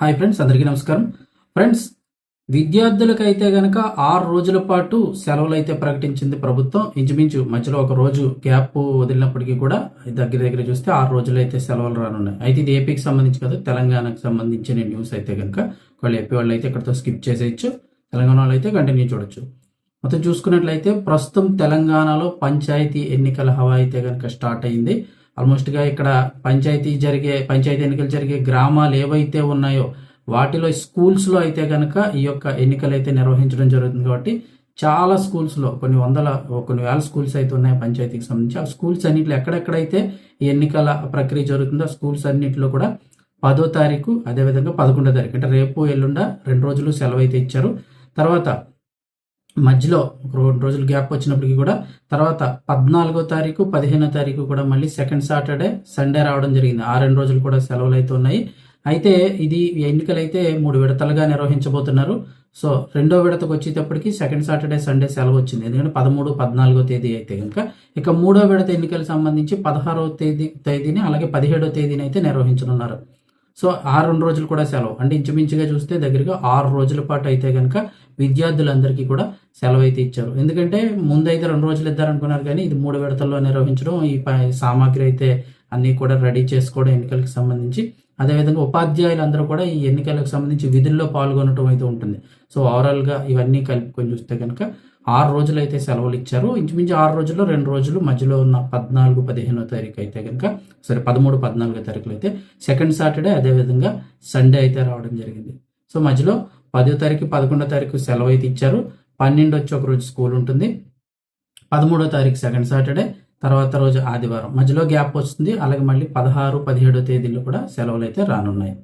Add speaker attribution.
Speaker 1: Hi friends అందరికీ నమస్కారం. Friends విద్యార్థులకైతే గనక ఆరు రోజుల పాటు సెలవులు అయితే ప్రకటించింది ప్రభుత్వం. ఇంచుమించు మధ్యలో ఒక రోజు గ్యాప్ వదిలినప్పటికీ కూడా దగ్గర దగ్గర చూస్తే ఆరు రోజులు అయితే సెలవులు రానున్నాయి. అయితే ఇది ఏపీకి సంబంధించి కదా తెలంగాణకు సంబంధించిన న్యూస్ అయితే కనుక వాళ్ళు ఏపీ వాళ్ళు అయితే ఇక్కడతో స్కిప్ చేసేయచ్చు. తెలంగాణ వాళ్ళు అయితే కంటిన్యూ చూడొచ్చు. మొత్తం చూసుకున్నట్లయితే ప్రస్తుతం తెలంగాణలో పంచాయతీ ఎన్నికల హవా అయితే కనుక స్టార్ట్ అయింది. ఆల్మోస్ట్గా ఇక్కడ పంచాయతీ జరిగే పంచాయతీ ఎన్నికలు జరిగే గ్రామాలు ఏవైతే ఉన్నాయో వాటిలో స్కూల్స్లో అయితే కనుక ఈ యొక్క ఎన్నికలు అయితే నిర్వహించడం జరుగుతుంది కాబట్టి చాలా స్కూల్స్లో కొన్ని వందల కొన్ని వేల స్కూల్స్ అయితే ఉన్నాయి పంచాయతీకి సంబంధించి. ఆ స్కూల్స్ అన్నింటిలో ఎక్కడెక్కడైతే ఈ ఎన్నికల ప్రక్రియ జరుగుతుందో ఆ స్కూల్స్ అన్నింటిలో కూడా పదో తారీఖు అదేవిధంగా పదకొండో తారీఖు అంటే రేపు ఎల్లుండ రెండు రోజులు సెలవు అయితే ఇచ్చారు. తర్వాత మధ్యలో ఒక రెండు రోజులు గ్యాప్ వచ్చినప్పటికీ కూడా తర్వాత పద్నాలుగో తారీఖు పదిహేనో తారీఖు కూడా మళ్ళీ సెకండ్ సాటర్డే సండే రావడం జరిగింది. ఆ రెండు రోజులు కూడా సెలవులు అయితే ఉన్నాయి. అయితే ఇది ఎన్నికలు అయితే మూడు విడతలుగా నిర్వహించబోతున్నారు. సో రెండో విడతకు వచ్చేటప్పటికి సెకండ్ సాటర్డే సండే సెలవు వచ్చింది. ఎందుకంటే పదమూడు పద్నాలుగో తేదీ అయితే కనుక. ఇక మూడో విడత ఎన్నికలకు సంబంధించి పదహారో తేదీ తేదీని అలాగే పదిహేడో తేదీని అయితే నిర్వహించనున్నారు. సో ఆ రెండు రోజులు కూడా సెలవు. అంటే ఇంచుమించుగా చూస్తే దగ్గరగా ఆరు రోజుల పాటు అయితే కనుక విద్యార్థులందరికీ కూడా సెలవు అయితే ఇచ్చారు. ఎందుకంటే ముందైతే రెండు రోజులు ఇద్దారనుకున్నారు కానీ ఇది మూడు విడతల్లో నిర్వహించడం ఈ సామాగ్రి అయితే అన్నీ కూడా రెడీ చేసుకోవడం ఎన్నికలకు సంబంధించి. అదేవిధంగా ఉపాధ్యాయులందరూ కూడా ఈ ఎన్నికలకు సంబంధించి విధుల్లో పాల్గొనడం అయితే ఉంటుంది. సో ఓవరాల్గా ఇవన్నీ కలుపుకొని చూస్తే కనుక ఆరు రోజులు అయితే సెలవులు ఇచ్చారు. ఇంచుమించు ఆరు రోజుల్లో రెండు రోజులు మధ్యలో ఉన్న పద్నాలుగు పదిహేనో తారీఖు అయితే కనుక సరే పదమూడు పద్నాలుగో తారీఖులు అయితే సెకండ్ సాటర్డే అదేవిధంగా సండే అయితే రావడం జరిగింది. సో మధ్యలో పదో తారీఖు పదకొండో తారీఖు సెలవు అయితే ఇచ్చారు. పన్నెండు వచ్చి ఒక రోజు స్కూల్ ఉంటుంది. పదమూడో తారీఖు సెకండ్ సాటర్డే తర్వాత రోజు ఆదివారం. మధ్యలో గ్యాప్ వస్తుంది. అలాగే మళ్ళీ పదహారు పదిహేడో తేదీల్లో కూడా సెలవులు అయితే రానున్నాయి.